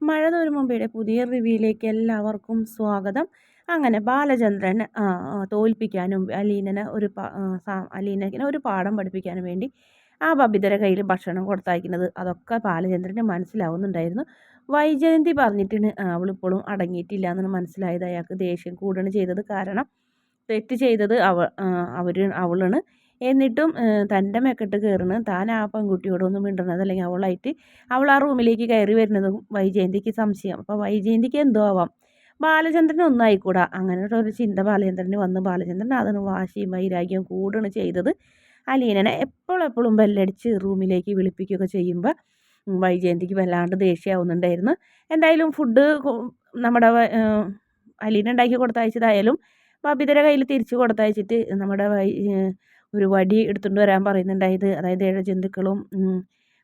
മഴ തോരുമുമ്പയുടെ പുതിയ റിവ്യൂയിലേക്ക് എല്ലാവർക്കും സ്വാഗതം. അങ്ങനെ ബാലചന്ദ്രൻ തോൽപ്പിക്കാനും അലീനനെ ഒരു അലീനക്കിനെ ഒരു പാഠം പഠിപ്പിക്കാനും വേണ്ടി ആ ബബിതര കയ്യിൽ ഭക്ഷണം കൊടുത്തയക്കുന്നത് അതൊക്കെ ബാലചന്ദ്രന് മനസ്സിലാവുന്നുണ്ടായിരുന്നു. വൈജയന്തി പറഞ്ഞിട്ടാണ് അവളിപ്പോഴും അടങ്ങിയിട്ടില്ല എന്നാണ് മനസ്സിലായത്. അയാൾക്ക് ദേഷ്യം കൂടുകയാണ് ചെയ്തത്. കാരണം തെറ്റ് ചെയ്തത് അവ അവർ അവളാണ്. എന്നിട്ടും തന്റെ മെക്കെട്ട് കയറുന്നത് താൻ ആ പെൺകുട്ടിയോടൊന്നും മിണ്ടുന്നത് അല്ലെങ്കിൽ അവളായിട്ട് അവൾ ആ റൂമിലേക്ക് കയറി വരുന്നതും വൈജയന്തിക്ക് സംശയം. അപ്പോൾ വൈജയന്തിക്ക് എന്തോ ആവാം. ബാലചന്ദ്രൻ ഒന്നായിക്കൂടാ. അങ്ങനെ ഒരു ചിന്ത ബാലചന്ദ്രന് വന്ന്. ബാലചന്ദ്രൻ അതിന് വാശിയും വൈരാഗ്യവും കൂടാണ് ചെയ്തത്. അലീനനെ എപ്പോഴെപ്പോഴും ബെല്ലടിച്ച് റൂമിലേക്ക് വിളിപ്പിക്കുകയൊക്കെ ചെയ്യുമ്പോൾ വൈജയന്തിക്ക് വല്ലാണ്ട് ദേഷ്യമാവുന്നുണ്ടായിരുന്നു എന്തായാലും ഫുഡ് നമ്മുടെ അലീന ഉണ്ടാക്കി കൊടുത്തയച്ചതായാലും ബബിതരെ കയ്യിൽ തിരിച്ചു കൊടുത്തയച്ചിട്ട് നമ്മുടെ ഒരു വടി എടുത്തുകൊണ്ട് വരാൻ പറയുന്നുണ്ടായത് അതായത് ഇഴജന്തുക്കളും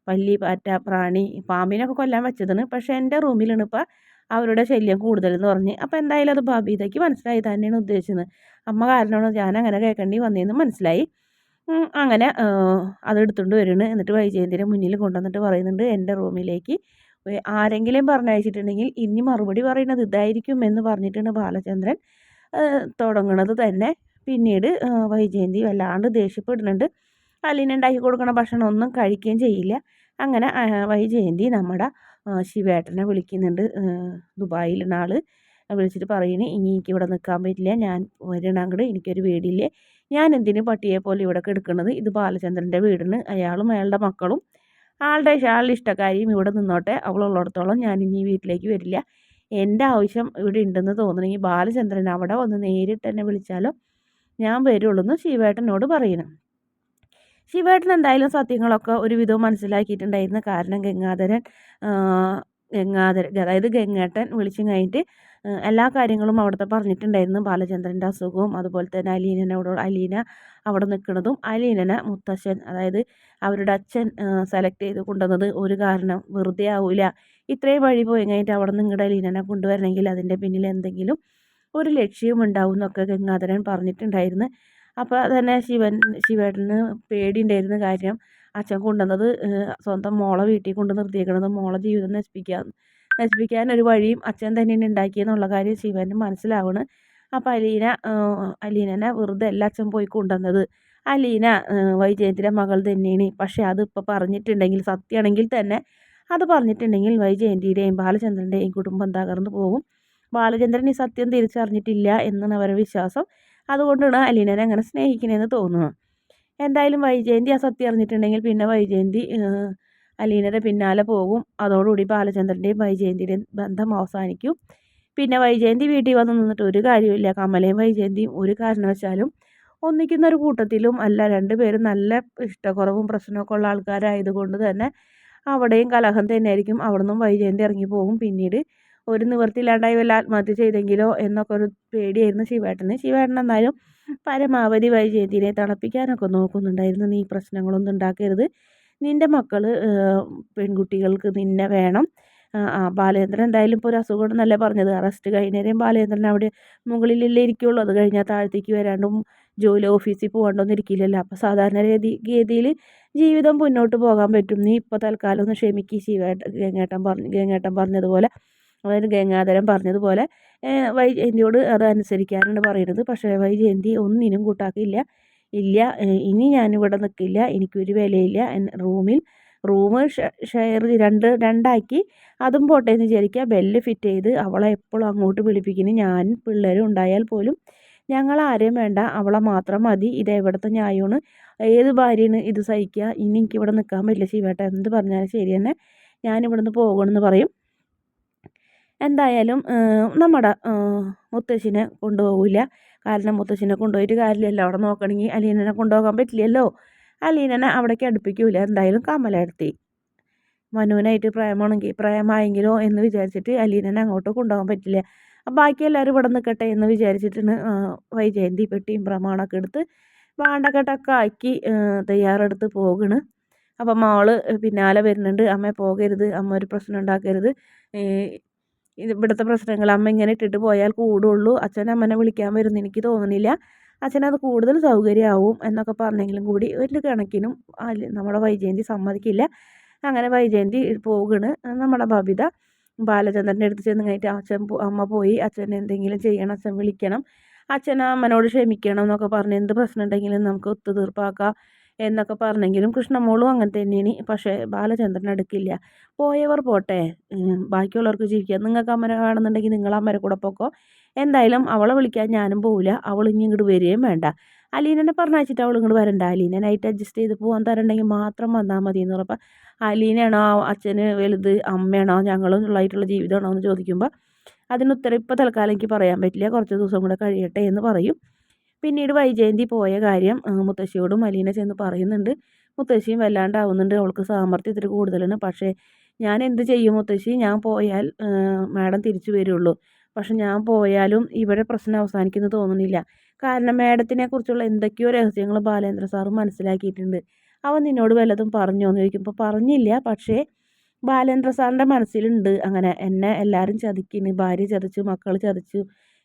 പല്ലി പാറ്റ പ്രാണി പാമ്പിനൊക്കെ കൊല്ലാൻ വെച്ചതാണ്. പക്ഷേ എന്റെ റൂമിലാണ് ഇപ്പോൾ അവരുടെ ശല്യം കൂടുതലെന്ന് പറഞ്ഞ്. അപ്പോൾ എന്തായാലും അത് ബബീതയ്ക്ക് മനസ്സിലായി തന്നെയാണ് ഉദ്ദേശിച്ചത്. അമ്മ കാരണമാണ് ഞാൻ അങ്ങനെ കേൾക്കേണ്ടി വന്നതെന്ന് മനസ്സിലായി. അങ്ങനെ അത് എടുത്തുകൊണ്ട് വരുന്നു എന്നിട്ട് വൈജയന്തിന്റെ മുന്നിൽ കൊണ്ടുവന്നിട്ട് പറയുന്നുണ്ട് എന്റെ റൂമിലേക്ക്. ആരെങ്കിലും പറഞ്ഞയച്ചിട്ടുണ്ടെങ്കിൽ ഇനി മറുപടി പറയുന്നത് ഇതായിരിക്കും എന്ന് പറഞ്ഞിട്ടാണ് ബാലചന്ദ്രൻ തുടങ്ങുന്നത് തന്നെ. പിന്നീട് വൈജയന്തി വല്ലാണ്ട് ദേഷ്യപ്പെടുന്നുണ്ട്. അലീന ഉണ്ടാക്കി കൊടുക്കുന്ന ഭക്ഷണം ഒന്നും കഴിക്കുകയും ചെയ്യില്ല. അങ്ങനെ വൈജയന്തി നമ്മുടെ ശിവേട്ടനെ വിളിക്കുന്നുണ്ട്. ദുബായിൽ നാൾ വിളിച്ചിട്ട് പറയണേ ഇനി എനിക്ക് ഇവിടെ നിൽക്കാൻ പറ്റില്ല. ഞാൻ വരണം അങ്ങോട്ട് എനിക്കൊരു വീടില്ലേ. ഞാൻ എന്തിനു പട്ടിയെ പോലെ ഇവിടെ കിടക്കുന്നത് ഇത് ബാലചന്ദ്രന്റെ വീടിന്. അയാളും അയാളുടെ മക്കളും. ആളുടെ ആളുടെ ഇഷ്ടക്കാരിയും ഇവിടെ നിന്നോട്ടെ. അവളുള്ളിടത്തോളം ഞാൻ ഇനി വീട്ടിലേക്ക് വരില്ല. എന്റെ ആവശ്യം ഇവിടെ ഉണ്ടെന്ന് തോന്നണമെങ്കിൽ ബാലചന്ദ്രൻ അവിടെ വന്ന് നേരിട്ട് എന്നെ വിളിച്ചാലോ? ഞാൻ വരുള്ളൂ എന്ന് ശിവേട്ടനോട് പറയണം ശിവേട്ടൻ എന്തായാലും സത്യങ്ങളൊക്കെ ഒരുവിധവും മനസ്സിലാക്കിയിട്ടുണ്ടായിരുന്നു കാരണം ഗംഗാധരൻ ഗംഗാധരൻ അതായത് ഗംഗേട്ടൻ വിളിച്ചു കഴിഞ്ഞിട്ട് എല്ലാ കാര്യങ്ങളും അവിടുത്തെ പറഞ്ഞിട്ടുണ്ടായിരുന്നു. ബാലചന്ദ്രന്റെ അസുഖവും അതുപോലെ തന്നെ അലീനനോട് അലീന അവിടെ നിൽക്കുന്നതും അലീനനെ മുത്തശ്ശൻ അതായത് അവരുടെ അച്ഛൻ സെലക്ട് ചെയ്ത് കൊണ്ടുവന്നത് ഒരു കാരണം വെറുതെ ആവില്ല ഇത്രയും വഴി പോയി കഴിഞ്ഞിട്ട് അവിടെ നിങ്ങളുടെ അലീനനെ കൊണ്ടുവരണമെങ്കിൽ അതിന്റെ പിന്നിൽ എന്തെങ്കിലും ഒരു ലക്ഷ്യവും ഉണ്ടാവും എന്നൊക്കെ ഗംഗാധരൻ പറഞ്ഞിട്ടുണ്ടായിരുന്നു. അപ്പോൾ തന്നെ ശിവൻ ശിവേട്ടന് പേടിയുണ്ടായിരുന്ന കാര്യം അച്ഛൻ കൊണ്ടുവന്നത് സ്വന്തം മോളെ വീട്ടിൽ കൊണ്ട് നിർത്തിയേക്കണത് മോളെ ജീവിതം നശിപ്പിക്കാൻ നശിപ്പിക്കാൻ ഒരു വഴിയും അച്ഛൻ തന്നെയാണ് ഉണ്ടാക്കിയെന്നുള്ള കാര്യം ശിവന് മനസ്സിലാവണ്. അപ്പോൾ അലീന അലീനനെ വെറുതെ അല്ല അച്ഛൻ പോയി കൊണ്ടുവന്നത്. അലീന വൈജയന്തിന്റെ മകൾ തന്നെയാണ്. പക്ഷേ അത് അതിപ്പോൾ പറഞ്ഞിട്ടുണ്ടെങ്കിൽ സത്യമാണെങ്കിൽ തന്നെ അത് പറഞ്ഞിട്ടുണ്ടെങ്കിൽ വൈജയന്തിയുടെയും ബാലചന്ദ്രന്റെയും കുടുംബം തകർന്നു പോകും. ബാലചന്ദ്രൻ ഈ സത്യം തിരിച്ചറിഞ്ഞിട്ടില്ല എന്നാണ് അവരുടെ വിശ്വാസം. അതുകൊണ്ടാണ് അലീനനെ അങ്ങനെ സ്നേഹിക്കണേന്ന് തോന്നുന്നു എന്തായാലും വൈജയന്തി ആ സത്യം അറിഞ്ഞിട്ടുണ്ടെങ്കിൽ പിന്നെ വൈജയന്തി അലീനയുടെ പിന്നാലെ പോകും. അതോടുകൂടി ബാലചന്ദ്രന്റെയും വൈജയന്തിയുടെയും ബന്ധം അവസാനിക്കും. പിന്നെ വൈജയന്തി വീട്ടിൽ വന്ന് നിന്നിട്ട് ഒരു കാര്യമില്ല കമലയും വൈജയന്തിയും ഒരു കാരണവശാലും ഒന്നിക്കുന്ന ഒരു കൂട്ടത്തിലും അല്ല. രണ്ടുപേരും നല്ല ഇഷ്ടക്കുറവും പ്രശ്നമൊക്കെ ഉള്ള ആൾക്കാരായതുകൊണ്ട് തന്നെ അവിടെയും കലഹം തന്നെയായിരിക്കും. അവിടെ നിന്നും വൈജയന്തി ഇറങ്ങി പോകും. പിന്നീട് ഒരു നിവൃത്തിയില്ലാണ്ടായി വല്ല ആത്മഹത്യ ചെയ്തെങ്കിലോ എന്നൊക്കെ ഒരു പേടിയായിരുന്നു ശിവേട്ടന്. ശിവേട്ടൻ എന്നാലും പരമാവധി വൈജയന്തിനെ തണുപ്പിക്കാനൊക്കെ നോക്കുന്നുണ്ടായിരുന്നു. നീ പ്രശ്നങ്ങളൊന്നും ഉണ്ടാക്കരുത്. നിന്റെ മക്കൾ പെൺകുട്ടികൾക്ക് നിന്നെ വേണം. ആ ബാലേന്ദ്രൻ എന്തായാലും ഇപ്പോൾ ഒരു അസുഖം എന്നല്ലേ പറഞ്ഞത്. അറസ്റ്റ് കഴിഞ്ഞേരെയും ബാലേന്ദ്രൻ അവിടെ മുകളിലല്ലേ ഇരിക്കുള്ളൂ. അത് കഴിഞ്ഞാൽ താഴത്തേക്ക് വരാണ്ടും ജോലി ഓഫീസിൽ പോകാണ്ടൊന്നും ഇരിക്കില്ലല്ലോ. അപ്പോൾ സാധാരണ രീതി ഗതിയിൽ ജീവിതം മുന്നോട്ട് പോകാൻ പറ്റും. നീ ഇപ്പോൾ തൽക്കാലം ഒന്ന് ക്ഷമിക്ക് ശിവേട്ടൻ ഗംഗേട്ടൻ പറഞ്ഞു ഗംഗേട്ടൻ പറഞ്ഞതുപോലെ. അതായത് ഗംഗാധരൻ പറഞ്ഞതുപോലെ വൈജയന്തിയോട് അത് അനുസരിക്കാനാണ് പറയുന്നത്. പക്ഷേ വൈജയന്തി ഒന്നിനും കൂട്ടാക്കില്ല ഇല്ല ഇനി ഞാനിവിടെ നിൽക്കില്ല എനിക്കൊരു വിലയില്ല. റൂമിൽ റൂം ഷെയർ രണ്ട് രണ്ടാക്കി. അതും പോട്ടെ എന്ന് വിചാരിക്കുക. ബെല്ല് ഫിറ്റ് ചെയ്ത് അവളെ എപ്പോഴും അങ്ങോട്ട് വിളിപ്പിക്കുന്നു. ഞാൻ പിള്ളേരും ഉണ്ടായാൽ പോലും ഞങ്ങൾ ആരെയും വേണ്ട. അവളെ മാത്രം മതി. ഇത് എവിടുത്തെ ന്യായമാണ്? ഏത് ഭാര്യയാണ് ഇത് സഹിക്കുക? ഇനി എനിക്കിവിടെ നിൽക്കാൻ പറ്റില്ല. ശിവേട്ട എന്ത് പറഞ്ഞാലും ശരി തന്നെ. ഞാനിവിടുന്ന് പോകണമെന്ന് പറയും. എന്തായാലും നമ്മുടെ മുത്തശ്ശിനെ കൊണ്ടുപോകില്ല കാരണം മുത്തശ്ശിനെ കൊണ്ടുപോയിട്ട് കാര്യമില്ലല്ലോ. അവിടെ നോക്കണമെങ്കിൽ അലീനനെ കൊണ്ടുപോകാൻ പറ്റില്ലല്ലോ. അലീനനെ അവിടേക്ക് അടുപ്പിക്കൂല. എന്തായാലും കമലെടുത്തി മനുവിനായിട്ട് പ്രേമമാണെങ്കിൽ പ്രേമമായെങ്കിലോ എന്ന് വിചാരിച്ചിട്ട് അലീനനെ അങ്ങോട്ട് കൊണ്ടുപോകാൻ പറ്റില്ല. ബാക്കി എല്ലാവരും ഇവിടെ നിൽക്കട്ടെ എന്ന് വിചാരിച്ചിട്ടാണ് വൈജയന്തി പെട്ടിയും പ്രമാണമൊക്കെ എടുത്ത് വാണ്ടക്കെട്ടൊക്കെ ആക്കി തയ്യാറെടുത്ത് പോകണ്. അപ്പം മോൾ പിന്നാലെ വരുന്നുണ്ട്. അമ്മ പോകരുത്. അമ്മ ഒരു പ്രശ്നം ഉണ്ടാക്കരുത്. ഇവിടുത്തെ പ്രശ്നങ്ങൾ അമ്മ ഇങ്ങനെ ഇട്ടിട്ട് പോയാൽ കൂടുള്ളൂ. അച്ഛൻ അമ്മനെ വിളിക്കാൻ വരുന്നു. എനിക്ക് തോന്നുന്നില്ല. അച്ഛനത് കൂടുതൽ സൗകര്യമാവും എന്നൊക്കെ പറഞ്ഞെങ്കിലും കൂടി ഒരു കണക്കിനും നമ്മുടെ വൈജയന്തി സമ്മതിക്കില്ല. അങ്ങനെ വൈജയന്തി പോകണ് നമ്മുടെ ബബിത ബാലചന്ദ്രന്റെ അടുത്ത് ചെന്ന് കഴിഞ്ഞിട്ട് അച്ഛൻ അമ്മ പോയി. അച്ഛൻ എന്തെങ്കിലും ചെയ്യണം അച്ഛൻ വിളിക്കണം. അച്ഛൻ അമ്മനോട് ക്ഷമിക്കണം എന്നൊക്കെ പറഞ്ഞ് എന്ത് പ്രശ്നം ഉണ്ടെങ്കിലും നമുക്ക് ഒത്തുതീർപ്പാക്കാം. എന്നൊക്കെ പറഞ്ഞെങ്കിലും കൃഷ്ണമോളും അങ്ങനെ തന്നെയാണ്. പക്ഷേ ബാലചന്ദ്രൻ അടുക്കില്ല. പോയവർ പോട്ടെ. ബാക്കിയുള്ളവർക്ക് ജീവിക്കാം. നിങ്ങൾക്ക് അമ്മനെ വേണമെന്നുണ്ടെങ്കിൽ നിങ്ങൾ അമ്മരെ കൂടെ പോക്കോ. എന്തായാലും അവളെ വിളിക്കാൻ ഞാനും പോവില്ല. അവൾ ഇനി ഇങ്ങോട്ട് വരികയും വേണ്ട. അലീനനെ പറഞ്ഞയച്ചിട്ട് അവൾ ഇങ്ങോട്ട് വരണ്ട. അലീനനായിട്ട് അഡ്ജസ്റ്റ് ചെയ്ത് പോകാൻ തരണ്ടെങ്കിൽ മാത്രം വന്നാൽ മതി എന്ന് പറഞ്ഞപ്പോൾ അലീനയാണോ അച്ഛന് വലുത് അമ്മയാണോ ഞങ്ങളും ഉള്ളതായിട്ടുള്ള ജീവിതമാണോ എന്ന് ചോദിക്കുമ്പോൾ അതിന് ഉത്തരം ഇപ്പോൾ തൽക്കാലം എനിക്ക് പറയാൻ പറ്റില്ല. കുറച്ച് ദിവസം കൂടെ കഴിയട്ടെ എന്ന് പറയും. പിന്നീട് വൈജയന്തി പോയ കാര്യം മുത്തശ്ശിയോടും മലീന ചെന്ന് പറയുന്നുണ്ട്. മുത്തശ്ശിയും വല്ലാണ്ടാവുന്നുണ്ട്. അവൾക്ക് സാമർത്ഥ്യം ഇത്തിരി കൂടുതലാണ്. പക്ഷേ ഞാൻ എന്ത് ചെയ്യും മുത്തശ്ശി? ഞാൻ പോയാൽ മാഡം തിരിച്ചു വരുള്ളൂ. പക്ഷെ ഞാൻ പോയാലും ഇവിടെ പ്രശ്നം അവസാനിക്കുന്നു തോന്നുന്നില്ല. കാരണം മാഡത്തിനെ കുറിച്ചുള്ള എന്തൊക്കെയോ രഹസ്യങ്ങൾ ബാലേന്ദ്ര സാറ് മനസ്സിലാക്കിയിട്ടുണ്ട്. അവൻ നിന്നോട് വല്ലതും പറഞ്ഞോ എന്ന് ചോദിക്കുമ്പോൾ പറഞ്ഞില്ല. പക്ഷേ ബാലേന്ദ്ര സാറിന്റെ മനസ്സിലുണ്ട്. അങ്ങനെ എന്നെ എല്ലാവരും ചതിക്കുന്നു. ഭാര്യ ചതിച്ചു മക്കൾ ചതിച്ചു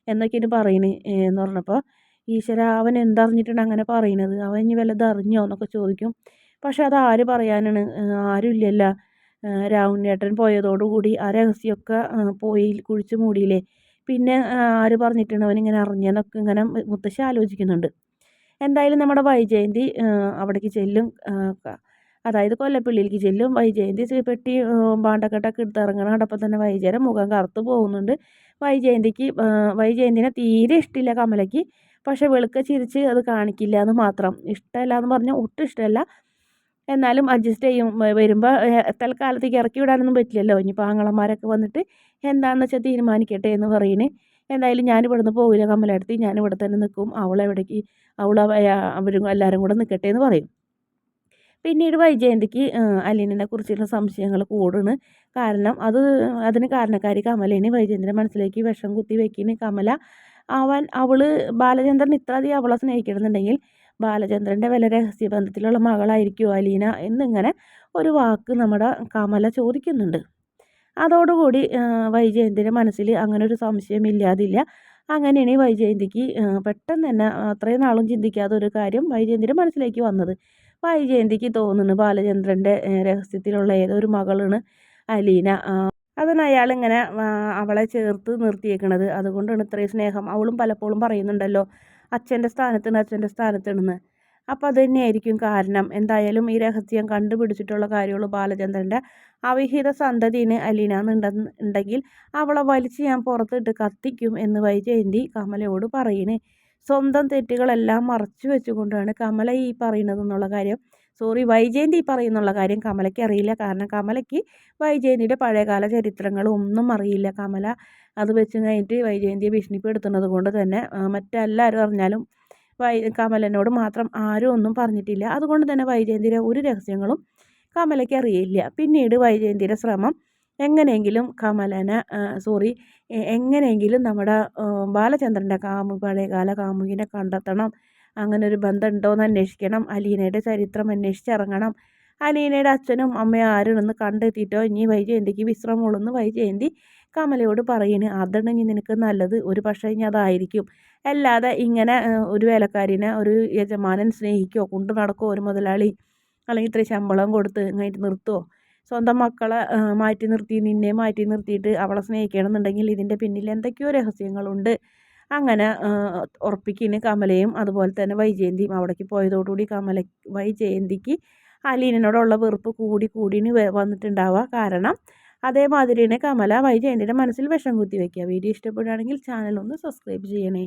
എന്നൊക്കെയാണ് പറയുന്നത് എന്ന് പറഞ്ഞപ്പോൾ ഈശ്വര അവൻ എന്തറിഞ്ഞിട്ടാണ് അങ്ങനെ പറയുന്നത്? അവൻ ഇനി വല്ലതും എന്നൊക്കെ ചോദിക്കും. പക്ഷെ അത് ആര് പറയാനാണ്? ആരും ഇല്ലല്ലോ രാവുണ്ണേട്ടൻ പോയതോടുകൂടി ആ രഹസ്യമൊക്കെ പോയി കുഴിച്ച് മൂടിയില്ലേ? പിന്നെ ആര് പറഞ്ഞിട്ടാണ് അവനിങ്ങനെ അറിഞ്ഞെന്നൊക്കെ ഇങ്ങനെ മുത്തശ്ശി ആലോചിക്കുന്നുണ്ട്. എന്തായാലും നമ്മുടെ വൈജയന്തി അവിടേക്ക് ചെല്ലും. അതായത് കൊല്ലപ്പള്ളിയിലേക്ക് ചെല്ലും. വൈജയന്തി പെട്ടി പാണ്ടക്കെട്ടൊക്കെ എടുത്ത് ഇറങ്ങണം കണ്ടപ്പോൾ തന്നെ വൈജയരം മുഖം കറുത്ത് പോകുന്നുണ്ട്. വൈജയന്തിക്ക് വൈജയന്തിനെ തീരെ ഇഷ്ടമില്ല കമലയ്ക്ക്. പക്ഷേ വെളുക്ക ചിരിച്ച് അത് കാണിക്കില്ല എന്ന് മാത്രം. ഇഷ്ടമല്ല എന്ന് പറഞ്ഞാൽ ഒട്ടും ഇഷ്ടമല്ല. എന്നാലും അഡ്ജസ്റ്റ് ചെയ്യും. വരുമ്പോൾ തൽക്കാലത്തേക്ക് ഇറക്കി വിടാനൊന്നും പറ്റില്ലല്ലോ. ഇനി പാങ്ങളന്മാരൊക്കെ വന്നിട്ട് എന്താണെന്ന് വെച്ചാൽ തീരുമാനിക്കട്ടെ എന്ന് പറയുന്നത് എന്തായാലും ഞാൻ നിന്ന് പോകില്ല കമ്മലടുത്ത് ഞാൻ ഇവിടെ തന്നെ നിൽക്കും അവളെവിടേക്ക് അവൾ അവരും എല്ലാവരും കൂടെ നിൽക്കട്ടെ എന്ന് പറയും. പിന്നീട് വൈജയന്തിക്ക് അലീനിനെ കുറിച്ചുള്ള സംശയങ്ങൾ കൂടുന്നു കാരണം അത് അതിന് കാരണക്കാരി കമലേനെ വൈജയന്തിന്റെ മനസ്സിലേക്ക് വിഷം കുത്തി വെക്കുന്ന കമല അവൻ അവൾ ബാലചന്ദ്രൻ ഇത്രയധികം അവളെ സ്നേഹിക്കണമെന്നുണ്ടെങ്കിൽ ബാലചന്ദ്രന്റെ വില രഹസ്യബന്ധത്തിലുള്ള മകളായിരിക്കുമോ അലീന എന്നിങ്ങനെ ഒരു വാക്ക് നമ്മുടെ കമല ചോദിക്കുന്നുണ്ട്. അതോടുകൂടി വൈജയന്തിന്റെ മനസ്സിൽ അങ്ങനെ ഒരു സംശയം ഇല്ലാതില്ല. അങ്ങനെയാണ് വൈജയന്തിക്ക് പെട്ടെന്ന് തന്നെ അത്രയും നാളും ചിന്തിക്കാത്ത ഒരു കാര്യം വൈജയന്തിന്റെ മനസ്സിലേക്ക് വന്നത്. വൈജയന്തിക്ക് തോന്നുന്നു ബാലചന്ദ്രന്റെ രഹസ്യത്തിലുള്ള ഏതൊരു മകളാണ് അലീന അതിന് അയാളിങ്ങനെ അവളെ ചേർത്ത് നിർത്തിയേക്കണത്. അതുകൊണ്ടാണ് ഇത്രയും സ്നേഹം. അവളും പലപ്പോഴും പറയുന്നുണ്ടല്ലോ അച്ഛന്റെ സ്ഥാനത്തുണ്ട് അച്ഛന്റെ സ്ഥാനത്തുണ്ടെന്ന്. അപ്പോൾ അത് തന്നെയായിരിക്കും കാരണം എന്തായാലും ഈ രഹസ്യം കണ്ടുപിടിച്ചിട്ടുള്ള കാര്യമുള്ളൂ ബാലചന്ദ്രന്റെ. അവിഹിത സന്തതിന് അലീന ഉണ്ടെങ്കിൽ അവളെ വലിച്ച് ഞാൻ പുറത്തിട്ട് കത്തിക്കും എന്ന് വൈജയന്തി കമലയോട് പറയണേ. സ്വന്തം തെറ്റുകളെല്ലാം മറച്ചു വെച്ചുകൊണ്ടാണ് കമല ഈ പറയുന്നത് എന്നുള്ള കാര്യം സോറി വൈജയന്തി പറയുന്നുള്ള കാര്യം കമലയ്ക്ക് അറിയില്ല. കാരണം കമലയ്ക്ക് വൈജയന്തിയുടെ പഴയകാല ചരിത്രങ്ങളും ഒന്നും അറിയില്ല. കമല അത് വെച്ച് കഴിഞ്ഞിട്ട് വൈജയന്തിയെ ഭീഷണിപ്പെടുത്തുന്നത് കൊണ്ട് തന്നെ മറ്റെല്ലാവരും അറിഞ്ഞാലും വൈ കമലനോട് മാത്രം ആരും ഒന്നും പറഞ്ഞിട്ടില്ല. അതുകൊണ്ട് തന്നെ വൈജയന്തിയുടെ ഒരു രഹസ്യങ്ങളും കമലയ്ക്ക് അറിയില്ല. പിന്നീട് വൈജയന്തിയുടെ ശ്രമം എങ്ങനെയെങ്കിലും കമലനെ സോറി എങ്ങനെയെങ്കിലും നമ്മുടെ ബാലചന്ദ്രന്റെ കാമു പഴയകാല കാമുകിനെ കണ്ടെത്തണം. അങ്ങനെ ഒരു ബന്ധം ഉണ്ടോയെന്ന് അന്വേഷിക്കണം. അലീനയുടെ ചരിത്രം അന്വേഷിച്ചിറങ്ങണം. അലീനയുടെ അച്ഛനും അമ്മയും ആരുമെന്ന് കണ്ടെത്തിയിട്ടോ? ഇനി വൈജയന്തിക്ക് വിശ്രമമുള്ളെന്ന് വൈജയന്തി കമലയോട് പറയുന്നു അതാണ് ഇനി നിനക്ക് നല്ലത്. ഒരു പക്ഷേ ഇനി അതായിരിക്കും. അല്ലാതെ ഇങ്ങനെ ഒരു വേലക്കാരിനെ ഒരു യജമാനൻ സ്നേഹിക്കോ? കൊണ്ടു നടക്കുമോ ഒരു മുതലാളി? അല്ലെങ്കിൽ ഇത്ര ശമ്പളം കൊടുത്ത് ഇങ്ങോട്ട് നിർത്തുമോ സ്വന്തം മക്കളെ മാറ്റി നിർത്തി നിന്നെ മാറ്റി നിർത്തിയിട്ട് അവളെ സ്നേഹിക്കണമെന്നുണ്ടെങ്കിൽ ഇതിന്റെ പിന്നിൽ എന്തൊക്കെയോ രഹസ്യങ്ങളുണ്ട്. അങ്ങനെ ഉറപ്പിക്കുന്ന കമലയും അതുപോലെ തന്നെ വൈജയന്തിയും അവിടേക്ക് പോയതോടുകൂടി കമല വൈജയന്തിക്ക് അലീനോടുള്ള വെറുപ്പ് കൂടി കൂടി വന്നിട്ടുണ്ടാവുക കാരണം അതേമാതിരി തന്നെ കമല വൈജയന്തിയുടെ മനസ്സിൽ വിഷം കുത്തി വയ്ക്കുക വീഡിയോ ഇഷ്ടപ്പെടുകയാണെങ്കിൽ ചാനൽ ഒന്ന് സബ്സ്ക്രൈബ് ചെയ്യണേ.